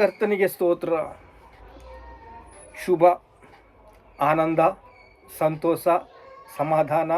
ಕರ್ತನಿಗೆ ಸ್ತೋತ್ರ. ಶುಭ, ಆನಂದ, ಸಂತೋಷ, ಸಮಾಧಾನ.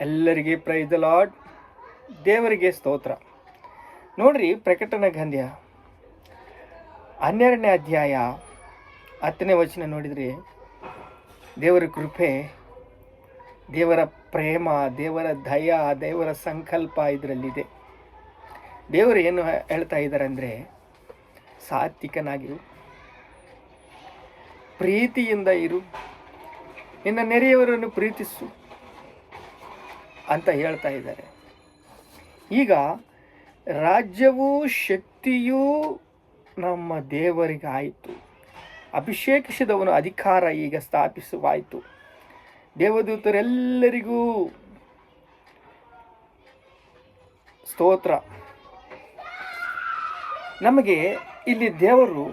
ಎಲ್ಲರಿಗೆ ಪ್ರೈದ ಲಾಡ್ ದೇವರಿಗೆ ಸ್ತೋತ್ರ. ನೋಡ್ರಿ ಪ್ರಕಟಣೆ ಗಂಧ್ಯ ಹನ್ನೆರಡನೇ ಅಧ್ಯಾಯ ಹತ್ತನೇ ವಚನ ನೋಡಿದರೆ ದೇವರ ಕೃಪೆ, ದೇವರ ಪ್ರೇಮ, ದೇವರ ದಯ, ದೇವರ ಸಂಕಲ್ಪ ಇದರಲ್ಲಿದೆ. ದೇವರು ಏನು ಹೇಳ್ತಾ ಇದ್ದಾರೆ ಅಂದರೆ ಸಾತ್ವಿಕನಾಗಿರು. ಪ್ರೀತಿಯಿಂದ ಇರು. ನಿನ್ನ ನೆರೆಯವರನ್ನು ಪ್ರೀತಿಸು ಅಂತ ಹೇಳ್ತಾ ಇದ್ದಾರೆ. ಈಗ ರಾಜ್ಯವೂ ಶಕ್ತಿಯೂ ನಮ್ಮ ದೇವರಿಗಾಯಿತು. ಅಭಿಷೇಕಿಸಿದವನು ಅಧಿಕಾರ ಈಗ ಸ್ಥಾಪಿಸುವಾಯಿತು. ದೇವದೂತರೆಲ್ಲರಿಗೂ ಸ್ತೋತ್ರ. ನಮಗೆ ಇಲ್ಲಿ ದೇವರು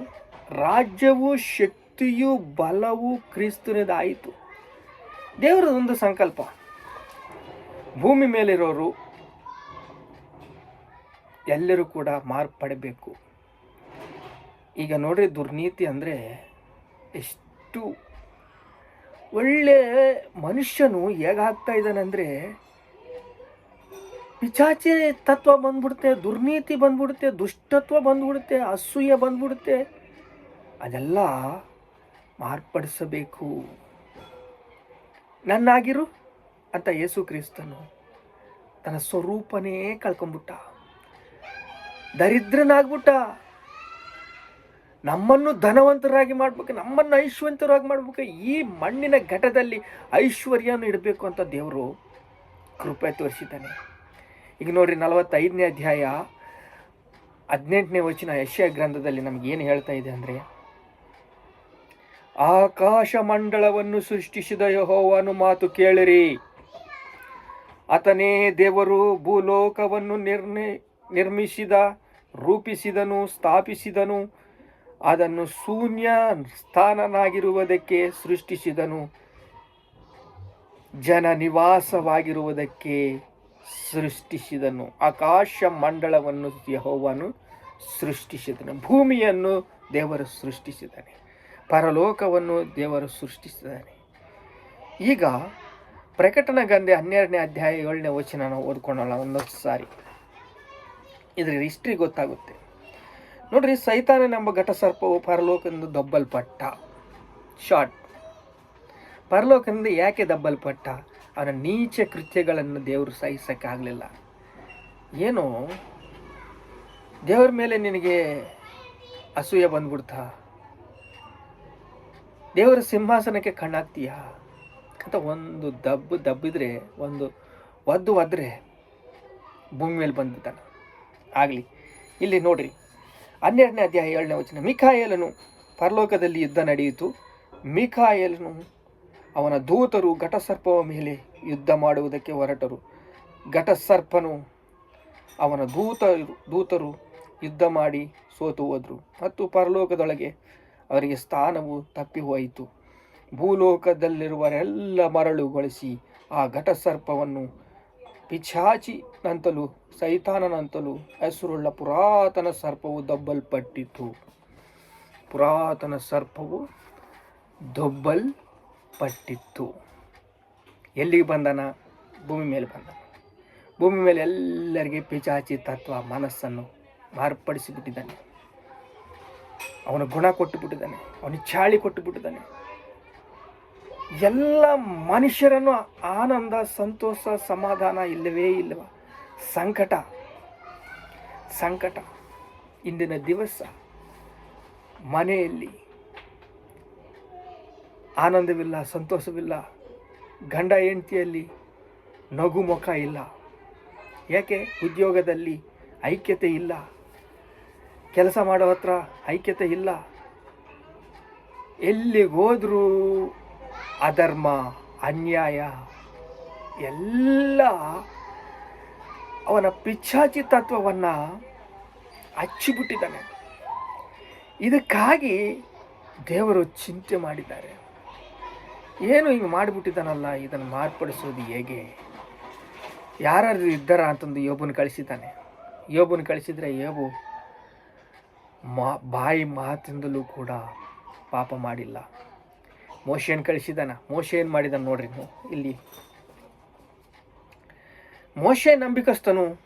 ರಾಜ್ಯವು ಶಕ್ತಿಯು ಬಲವು ಕ್ರಿಸ್ತನದಾಯಿತು. ದೇವರ ಒಂದು ಸಂಕಲ್ಪ. ಭೂಮಿ ಮೇಲಿರೋರು ಎಲ್ಲರೂ ಕೂಡ ಮಾರ್ಪಡಬೇಕು. ಈಗ ನೋಡ್ರಿ ದುರ್ನೀತಿ ಅಂದರೆ ಎಷ್ಟು ಒಳ್ಳೆ ಮನುಷ್ಯನು ಹೇಗಾಗ್ತಾ ಇದ್ದಾನಂದರೆ ಪಿಚಾಚಿ ತತ್ವ ಬಂದ್ಬಿಡುತ್ತೆ, ದುರ್ನೀತಿ ಬಂದ್ಬಿಡುತ್ತೆ, ದುಷ್ಟತ್ವ ಬಂದ್ಬಿಡುತ್ತೆ, ಅಸೂಯೆ ಬಂದ್ಬಿಡುತ್ತೆ. ಅದೆಲ್ಲ ಮಾರ್ಪಡಿಸಬೇಕು. ನನ್ನಾಗಿರು ಅಂತ ಯೇಸು ಕ್ರಿಸ್ತನು ತನ್ನ ಸ್ವರೂಪನೇ ಕಳ್ಕೊಂಬಿಟ್ಟ ದರಿದ್ರನಾಗ್ಬಿಟ್ಟ. ನಮ್ಮನ್ನು ಧನವಂತರಾಗಿ ಮಾಡ್ಬೇಕು, ನಮ್ಮನ್ನು ಐಶ್ವಂತರಾಗಿ ಮಾಡ್ಬೇಕು, ಈ ಮಣ್ಣಿನ ಘಟದಲ್ಲಿ ಐಶ್ವರ್ಯನ ಇಡಬೇಕು ಅಂತ ದೇವರು ಕೃಪೆ ತೋರಿಸಿದ್ದಾನೆ. ಈಗ ನೋಡ್ರಿ ನಲವತ್ತೈದನೇ ಅಧ್ಯಾಯ ಹದಿನೆಂಟನೇ ವಚನ ಯಶ್ಯ ಗ್ರಂಥದಲ್ಲಿ ನಮ್ಗೆ ಏನು ಹೇಳ್ತಾ ಇದೆ ಅಂದರೆ, ಆಕಾಶ ಮಂಡಳವನ್ನು ಸೃಷ್ಟಿಸಿದ ಯಹೋವನು ಮಾತು ಕೇಳಿರಿ. ಆತನೇ ದೇವರು ಭೂಲೋಕವನ್ನು ನಿರ್ಣಿ, ನಿರ್ಮಿಸಿದ, ರೂಪಿಸಿದನು, ಸ್ಥಾಪಿಸಿದನು, ಅದನ್ನು ಶೂನ್ಯ ಸ್ಥಾನನಾಗಿರುವುದಕ್ಕೆ ಸೃಷ್ಟಿಸಿದನು, ಜನ ನಿವಾಸವಾಗಿರುವುದಕ್ಕೆ ಸೃಷ್ಟಿಸಿದನು. ಆಕಾಶ ಮಂಡಳವನ್ನು ಯಹೋವನು ಸೃಷ್ಟಿಸಿದನು. ಭೂಮಿಯನ್ನು ದೇವರು ಸೃಷ್ಟಿಸಿದ್ದಾನೆ. ಪರಲೋಕವನ್ನು ದೇವರು ಸೃಷ್ಟಿಸಿದ್ದಾನೆ. ಈಗ ಪ್ರಕಟಣ ಗಂಧೆ ಹನ್ನೆರಡನೇ ಅಧ್ಯಾಯ ಏಳನೇ ವಚನ ನಾವು ಓದ್ಕೊಳ್ಳೋಣ ಒಂದೊಂದು ಸಾರಿ. ಇದರ ಹಿಸ್ಟ್ರಿ ಗೊತ್ತಾಗುತ್ತೆ. ನೋಡ್ರಿ ಸೈತಾನನೆಂಬ ಘಟಸರ್ಪವು ಪರಲೋಕದಿಂದ ದಬ್ಬಲ್ಪಟ್ಟ. ಶಾರ್ಟ್ ಪರಲೋಕದಿಂದ ಯಾಕೆ ದಬ್ಬಲ್ಪಟ್ಟ? ಅವನ ನೀಚ ಕೃತ್ಯಗಳನ್ನು ದೇವರು ಸಹಿಸೋಕ್ಕಾಗಲಿಲ್ಲ ಏನು? ದೇವರ ಮೇಲೆ ನಿನಗೆ ಅಸೂಯೆ ಬಂದ್ಬಿಡ್ತಾ? ದೇವರ ಸಿಂಹಾಸನಕ್ಕೆ ಕಣ್ಣಾಗ್ತೀಯಾ? ಅಂತ ಒಂದು ದಬ್ಬು ದಬ್ಬಿದ್ರೆ, ಒಂದು ಒದ್ದು ಒದ್ರೆ ಭೂಮಿ ಮೇಲೆ ಬಂದ್ಬಿಟ್ಟಾನ. ಆಗಲಿ, ಇಲ್ಲಿ ನೋಡ್ರಿ. ಹನ್ನೆರಡನೇ ಅಧ್ಯಾಯ ಏಳನೇ ವಚನ. ಮಿಖಾಯಲನು ಪರಲೋಕದಲ್ಲಿ ಯುದ್ಧ ನಡೆಯಿತು. ಮಿಖಾಯಲನು ಅವನ ದೂತರು ಘಟಸರ್ಪವ ಮೇಲೆ ಯುದ್ಧ ಮಾಡುವುದಕ್ಕೆ ಹೊರಟರು. ಘಟಸರ್ಪನು ಅವನ ದೂತ, ದೂತರು ಯುದ್ಧ ಮಾಡಿ ಸೋತು ಹೋದರು ಮತ್ತು ಪರಲೋಕದೊಳಗೆ ಅವರಿಗೆ ಸ್ಥಾನವು ತಪ್ಪಿ ಹೋಯಿತು ಭೂಲೋಕದಲ್ಲಿರುವರೆಲ್ಲ ಮರಳುಗೊಳಿಸಿ ಆ ಘಟಸರ್ಪವನ್ನು ಪಿಚಾಚಿನಂತಲೂ ಸೈತಾನನಂತಲೂ ಹೆಸರುಳ್ಳ ಪುರಾತನ ಸರ್ಪವು ದಬ್ಬಲ್ಪಟ್ಟಿತು. ಪುರಾತನ ಸರ್ಪವು ದೊಬ್ಬಲ್ಪಟ್ಟಿತ್ತು ಎಲ್ಲಿಗೆ ಬಂದನ? ಭೂಮಿ ಮೇಲೆ ಬಂದ ಭೂಮಿ ಮೇಲೆ ಎಲ್ಲರಿಗೆ ಪಿಚಾಚಿ ತತ್ವ ಮನಸ್ಸನ್ನು ಮಾರ್ಪಡಿಸಿಬಿಟ್ಟಿದ್ದಾನೆ. ಅವನ ಗುಣ ಕೊಟ್ಟು ಬಿಟ್ಟಿದ್ದಾನೆ ಅವನ ಚಾಳಿ ಕೊಟ್ಟು ಬಿಟ್ಟಿದ್ದಾನೆ ಎಲ್ಲ ಮನುಷ್ಯರನ್ನು ಆನಂದ, ಸಂತೋಷ, ಸಮಾಧಾನ ಇಲ್ಲವೇ ಇಲ್ಲವ. ಸಂಕಟ. ಸಂಕಟ. ಇಂದಿನ ದಿವಸ ಮನೆಯಲ್ಲಿ ಆನಂದವಿಲ್ಲ, ಸಂತೋಷವಿಲ್ಲ. ಗಂಡ ಹೆಂಡತಿಯಲ್ಲಿ ನಗು ಮುಖ ಇಲ್ಲ. ಯಾಕೆ? ಉದ್ಯೋಗದಲ್ಲಿ ಐಕ್ಯತೆ ಇಲ್ಲ. ಕೆಲಸ ಮಾಡೋ ಹತ್ರ ಐಕ್ಯತೆ ಇಲ್ಲ. ಎಲ್ಲಿಗೋದ್ರೂ ಅಧರ್ಮ, ಅನ್ಯಾಯ, ಎಲ್ಲ ಅವನ ಪಿಚ್ಚಾಚಿ ತತ್ವವನ್ನು ಹಚ್ಚಿಬಿಟ್ಟಿದ್ದಾನೆ. ಇದಕ್ಕಾಗಿ ದೇವರು ಚಿಂತೆ ಮಾಡಿದ್ದಾರೆ. ಏನು ಹಿಂಗೆ ಮಾಡಿಬಿಟ್ಟಿದ್ದಾನಲ್ಲ? ಇದನ್ನು ಮಾರ್ಪಡಿಸೋದು ಹೇಗೆ? ಯಾರು ಇದ್ದಾರ ಅಂತಂದು ಯೋಬನ್ ಕಳಿಸಿದ್ದಾನೆ. ಯೋಬನ್ ಕಳಿಸಿದರೆ ಯೋಬು ಮಾ, ಬಾಯಿ ಮಾತಿಂದಲೂ ಕೂಡ ಪಾಪ ಮಾಡಿಲ್ಲ. ಮೋಶೆಯನ್ನು ಕಳಿಸಿದಾನ ಮೋಶೆ ಏನು ಮಾಡಿದಾನ ನೋಡ್ರಿ ನೀವು, ಇಲ್ಲಿ. ಮೋಶೆ ನಂಬಿಕಸ್ತನು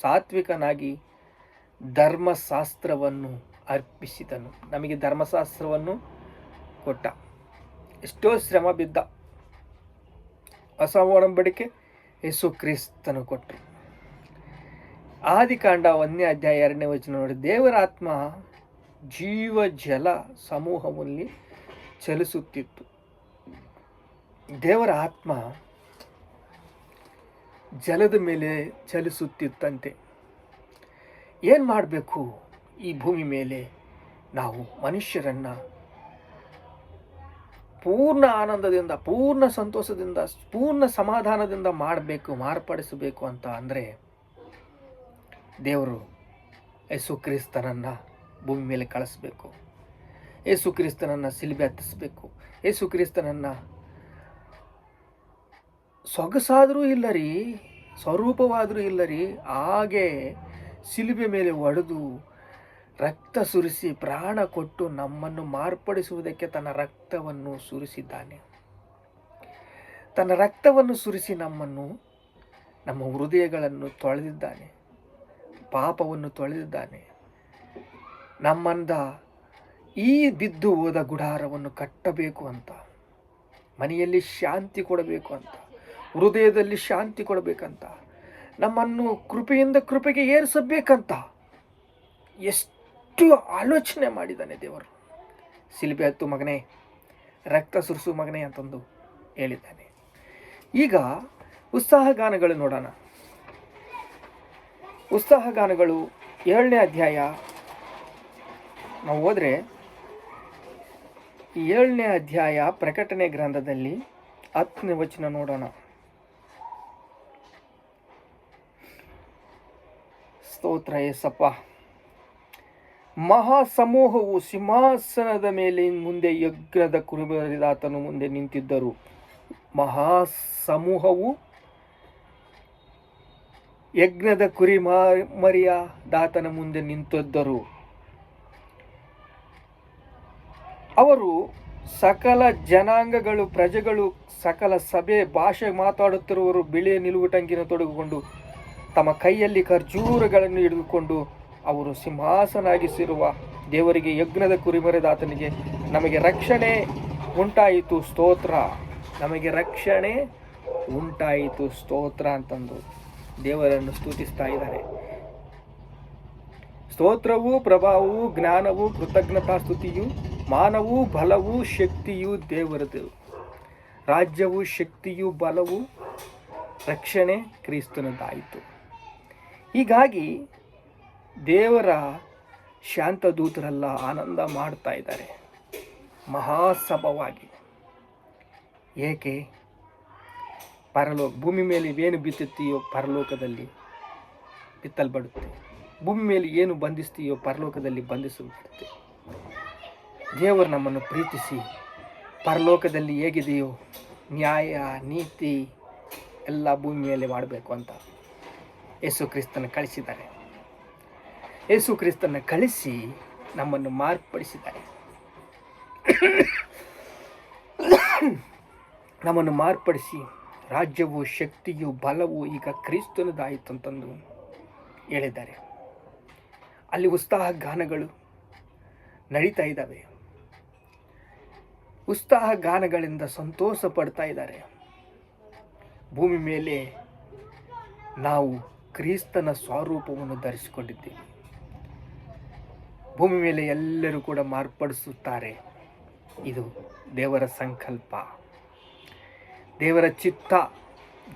ಸಾತ್ವಿಕನಾಗಿ ಧರ್ಮಶಾಸ್ತ್ರವನ್ನು ಅರ್ಪಿಸಿದನು. ನಮಗೆ ಧರ್ಮಶಾಸ್ತ್ರವನ್ನು ಕೊಟ್ಟ. ಎಷ್ಟೋ ಶ್ರಮ ಬಿದ್ದ ಹೊಸ ಒಡಂಬಡಿಕೆ ಯೇಸು ಕ್ರಿಸ್ತನು ಕೊಟ್ಟರು. ಆದಿಕಾಂಡ ಒಂದನೇ ಅಧ್ಯಾಯ ಎರಡನೇ ವಚನ ನೋಡಿ, ದೇವರ ಆತ್ಮ ಜೀವ ಜಲ ಸಮೂಹದಲ್ಲಿ ಚಲಿಸುತ್ತಿತ್ತು. ದೇವರ ಆತ್ಮ ಜಲದ ಮೇಲೆ ಚಲಿಸುತ್ತಿತ್ತಂತೆ. ಏನು ಮಾಡಬೇಕು ಈ ಭೂಮಿ ಮೇಲೆ? ನಾವು ಮನುಷ್ಯರನ್ನು ಪೂರ್ಣ ಆನಂದದಿಂದ, ಪೂರ್ಣ ಸಂತೋಷದಿಂದ, ಪೂರ್ಣ ಸಮಾಧಾನದಿಂದ ಮಾಡಬೇಕು, ಮಾರ್ಪಡಿಸಬೇಕು ಅಂತ ಅಂದರೆ ದೇವರು ಯೇಸು ಕ್ರಿಸ್ತನನ್ನು ಭೂಮಿ ಮೇಲೆ ಕಳಿಸ್ಬೇಕು. ಯೇಸು ಕ್ರಿಸ್ತನನ್ನು ಸಿಲಿಬೆ ಹತ್ತಿಸ್ಬೇಕು. ಯೇಸು ಕ್ರಿಸ್ತನನ್ನು ಸೊಗಸಾದರೂ ಇಲ್ಲ ರೀ ಸ್ವರೂಪವಾದರೂ ಇಲ್ಲ ರೀ ಹಾಗೆ ಸಿಲುಬೆ ಮೇಲೆ ಒಡೆದು ರಕ್ತ ಸುರಿಸಿ ಪ್ರಾಣ ಕೊಟ್ಟು ನಮ್ಮನ್ನು ಮಾರ್ಪಡಿಸುವುದಕ್ಕೆ ತನ್ನ ರಕ್ತವನ್ನು ಸುರಿಸಿದ್ದಾನೆ. ತನ್ನ ರಕ್ತವನ್ನು ಸುರಿಸಿ ನಮ್ಮನ್ನು, ನಮ್ಮ ಹೃದಯಗಳನ್ನು ತೊಳೆದಿದ್ದಾನೆ. ಪಾಪವನ್ನು ತೊಳೆದಿದ್ದಾನೆ. ನಮ್ಮಂದ ಈ ಬಿದ್ದು ಹೋದ ಗುಡಾರವನ್ನು ಕಟ್ಟಬೇಕು ಅಂತ, ಮನೆಯಲ್ಲಿ ಶಾಂತಿ ಕೊಡಬೇಕು ಅಂತ, ಹೃದಯದಲ್ಲಿ ಶಾಂತಿ ಕೊಡಬೇಕಂತ, ನಮ್ಮನ್ನು ಕೃಪೆಯಿಂದ ಕೃಪೆಗೆ ಏರಿಸಬೇಕಂತ ಎಷ್ಟು ಆಲೋಚನೆ ಮಾಡಿದ್ದಾನೆ ದೇವರು. ಸಿಲ್ಬೆ ಹತ್ತು ಮಗನೇ, ರಕ್ತ ಸುರಿಸು ಮಗನೇ ಅಂತಂದು ಹೇಳಿದ್ದಾನೆ. ಈಗ ಉತ್ಸಾಹ ಗಾನಗಳು ನೋಡೋಣ. ಉತ್ಸಾಹ ಗಾನಗಳು ಏಳನೇ ಅಧ್ಯಾಯ. ನಾವು ಹೋದರೆ ಏಳನೇ ಅಧ್ಯಾಯ ಪ್ರಕಟಣೆ ಗ್ರಂಥದಲ್ಲಿ ಹತ್ತನೇ ವಚನ ನೋಡೋಣ. ಸ್ತೋತ್ರ ಏಸಪ್ಪ. ಮಹಾಸಮೂಹವು ಸಿಂಹಾಸನದ ಮೇಲೆ ಮುಂದೆ ಯಜ್ಞದ ಕುರುಬರಿದಾತನು ಮುಂದೆ ನಿಂತಿದ್ದರು. ಮಹಾಸಮೂಹವು ಯಜ್ಞದ ಕುರಿ ಮರಿಯ ದಾತನ ಮುಂದೆ ನಿಂತಿದ್ದರು. ಅವರು ಸಕಲ ಜನಾಂಗಗಳು, ಪ್ರಜೆಗಳು, ಸಕಲ ಸಭೆ, ಭಾಷೆ ಮಾತಾಡುತ್ತಿರುವವರು ಬಿಳಿಯ ನಿಲುವುಟಂಗಿನ ತೊಡಗಿಕೊಂಡು ತಮ್ಮ ಕೈಯಲ್ಲಿ ಖರ್ಜೂರಗಳನ್ನು ಹಿಡಿದುಕೊಂಡು ಅವರು ಸಿಂಹಾಸನಾಗಿಸಿರುವ ದೇವರಿಗೆ ಯಜ್ಞದ ಕುರಿಮರೆದಾತನಿಗೆ ನಮಗೆ ರಕ್ಷಣೆ ಉಂಟಾಯಿತು, ಸ್ತೋತ್ರ. ನಮಗೆ ರಕ್ಷಣೆ ಉಂಟಾಯಿತು, ಸ್ತೋತ್ರ ಅಂತಂದು ದೇವರನ್ನು ಸ್ತುತಿಸ್ತಾ ಇದ್ದಾರೆ. ಸ್ತೋತ್ರವು, ಪ್ರಭಾವವು, ಜ್ಞಾನವು, ಕೃತಜ್ಞತಾ ಸ್ತುತಿಯು, ಮಾನವು, ಬಲವು, ಶಕ್ತಿಯು ದೇವರದು. ರಾಜ್ಯವು, ಶಕ್ತಿಯು, ಬಲವು, ರಕ್ಷಣೆ ಕ್ರಿಸ್ತನದಾಯಿತು. ಹೀಗಾಗಿ ದೇವರ ಶಾಂತದೂತರೆಲ್ಲ ಆನಂದ ಮಾಡ್ತಾ ಇದ್ದಾರೆ. ಮಹಾಸಭವಾಗಿ. ಏಕೆ? ಪರಲೋಕ ಭೂಮಿ ಮೇಲೆ ಏನು ಬಿತ್ತುತ್ತೀಯೋ ಪರಲೋಕದಲ್ಲಿ ಬಿತ್ತಲ್ಪಡುತ್ತೆ. ಭೂಮಿ ಮೇಲೆ ಏನು ಬಂಧಿಸ್ತೀಯೋ ಪರಲೋಕದಲ್ಲಿ ಬಂಧಿಸುತ್ತೆ ದೇವರು ನಮ್ಮನ್ನು ಪ್ರೀತಿಸಿ, ಪರಲೋಕದಲ್ಲಿ ಹೇಗಿದೆಯೋ ನ್ಯಾಯ, ನೀತಿ ಎಲ್ಲ ಭೂಮಿಯಲ್ಲಿ ಮಾಡಬೇಕು ಅಂತ ಯೇಸು ಕ್ರಿಸ್ತನ ಕಳಿಸಿದ್ದಾರೆ. ಯೇಸು ಕ್ರಿಸ್ತನ ಕಳಿಸಿ ನಮ್ಮನ್ನು ಮಾರ್ಪಡಿಸಿದ್ದಾರೆ. ನಮ್ಮನ್ನು ಮಾರ್ಪಡಿಸಿ, ರಾಜ್ಯವು ಶಕ್ತಿಯು ಬಲವು ಈಗ ಕ್ರಿಸ್ತನದಾಯಿತು ಅಂತಂದು ಹೇಳಿದ್ದಾರೆ. ಅಲ್ಲಿ ಉತ್ಸಾಹ ಗಾನಗಳು ನಡೀತಾ ಇದ್ದಾವೆ. ಉತ್ಸಾಹ ಗಾನಗಳಿಂದ ಸಂತೋಷ ಪಡ್ತಾ ಇದ್ದಾರೆ. ಭೂಮಿ ಮೇಲೆ ನಾವು ಕ್ರಿಸ್ತನ ಸ್ವರೂಪವನ್ನು ಧರಿಸಿಕೊಂಡಿದ್ದೀವಿ. ಭೂಮಿ ಮೇಲೆ ಎಲ್ಲರೂ ಕೂಡ ಮಾರ್ಪಡಿಸುತ್ತಾರೆ. ಇದು ದೇವರ ಸಂಕಲ್ಪ. ದೇವರ ಚಿತ್ತ,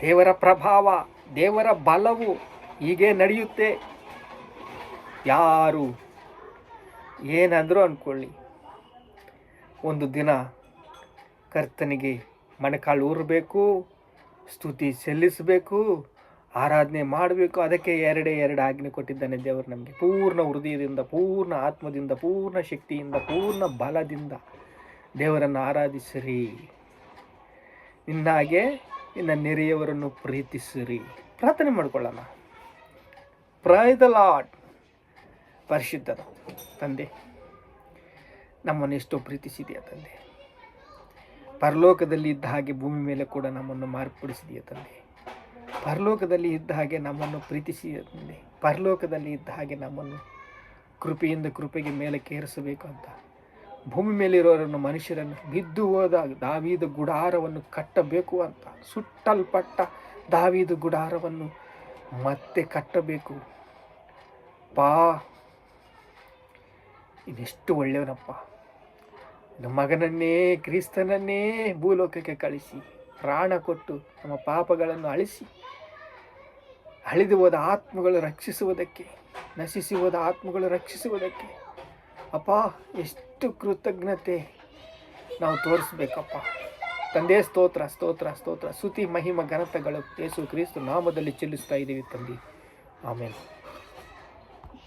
ದೇವರ ಪ್ರಭಾವ, ದೇವರ ಬಲವು ಹೀಗೆ ನಡೆಯುತ್ತೆ. ಯಾರು ಏನಾದರೂ ಅಂದ್ಕೊಳ್ಳಿ ಒಂದು ದಿನ ಕರ್ತನಿಗೆ ಮಣಕಾಳು ಊರಬೇಕು, ಸ್ತುತಿ ಸಲ್ಲಿಸಬೇಕು ಆರಾಧನೆ ಮಾಡಬೇಕು, ಅದಕ್ಕೆ ಎರಡೇ ಎರಡು ಆಜ್ಞೆ ಕೊಟ್ಟಿದ್ದಾನೆ ದೇವರು ನಮಗೆ. ಪೂರ್ಣ ಹೃದಯದಿಂದ, ಪೂರ್ಣ ಆತ್ಮದಿಂದ, ಪೂರ್ಣ ಶಕ್ತಿಯಿಂದ, ಪೂರ್ಣ ಬಲದಿಂದ ದೇವರನ್ನು ಆರಾಧಿಸಿರಿ. ನಿನ್ನಾಗೆ ನಿನ್ನ ನೆರೆಯವರನ್ನು ಪ್ರೀತಿಸಿರಿ. ಪ್ರಾರ್ಥನೆ ಮಾಡಿಕೊಳ್ಳೋಣ. ಪ್ರೈ ದ ಲಾಡ್ ಪರಿಶುದ್ಧದ ತಂದೆ, ನಮ್ಮನ್ನು ಎಷ್ಟೋ ಪ್ರೀತಿಸಿದೆಯಾ ತಂದೆ. ಪರಲೋಕದಲ್ಲಿ ಇದ್ದ ಹಾಗೆ ಭೂಮಿ ಮೇಲೆ ಕೂಡ ನಮ್ಮನ್ನು ಮಾರ್ಪಡಿಸಿದೆಯಾ ತಂದೆ. ಪರಲೋಕದಲ್ಲಿ ಇದ್ದ ಹಾಗೆ ನಮ್ಮನ್ನು ಪ್ರೀತಿಸಿ ಪರಲೋಕದಲ್ಲಿ ಇದ್ದ ಹಾಗೆ ನಮ್ಮನ್ನು ಕೃಪೆಯಿಂದ ಕೃಪೆಗೆ ಮೇಲೆ ಕೇರಿಸಬೇಕು ಅಂತ. ಭೂಮಿ ಮೇಲಿರೋರನ್ನು ಮನುಷ್ಯರನ್ನು ಬಿದ್ದು ಹೋದ ದಾವೀದ ಗುಡಾರವನ್ನು ಕಟ್ಟಬೇಕು ಅಂತ. ಸುಟ್ಟಲ್ಪಟ್ಟ ದಾವೀದ ಗುಡಾರವನ್ನು ಮತ್ತೆ ಕಟ್ಟಬೇಕು. ಪಾ ಇದೆಷ್ಟು ಒಳ್ಳೆಯವನಪ್ಪ. ನಮ್ಮ ಮಗನನ್ನೇ, ಕ್ರಿಸ್ತನನ್ನೇ ಭೂಲೋಕಕ್ಕೆ ಕಳಿಸಿ. ಪ್ರಾಣ ಕೊಟ್ಟು ನಮ್ಮ ಪಾಪಗಳನ್ನು ಅಳಿಸಿ. ಅಳಿದು ಹೋದ ಆತ್ಮಗಳು ರಕ್ಷಿಸುವುದಕ್ಕೆ ನಶಿಸಿ ಹೋದ ಆತ್ಮಗಳು ರಕ್ಷಿಸುವುದಕ್ಕೆ. ಅಪ್ಪ, ಎಷ್ಟು ಕೃತಜ್ಞತೆ ನಾವು ತೋರಿಸ್ಬೇಕಪ್ಪ. ತಂದೆ, ಸ್ತೋತ್ರ ಸ್ತೋತ್ರ ಸ್ತೋತ್ರ. ಸುತಿ ಮಹಿಮ, ಘನತೆಗಳು ಯೇಸು ಕ್ರಿಸ್ತು ನಾಮದಲ್ಲಿ ಚೆಲ್ಲಿಸ್ತಾ ಇದ್ದೀವಿ ತಂದೆ. ಆಮೇಲೆ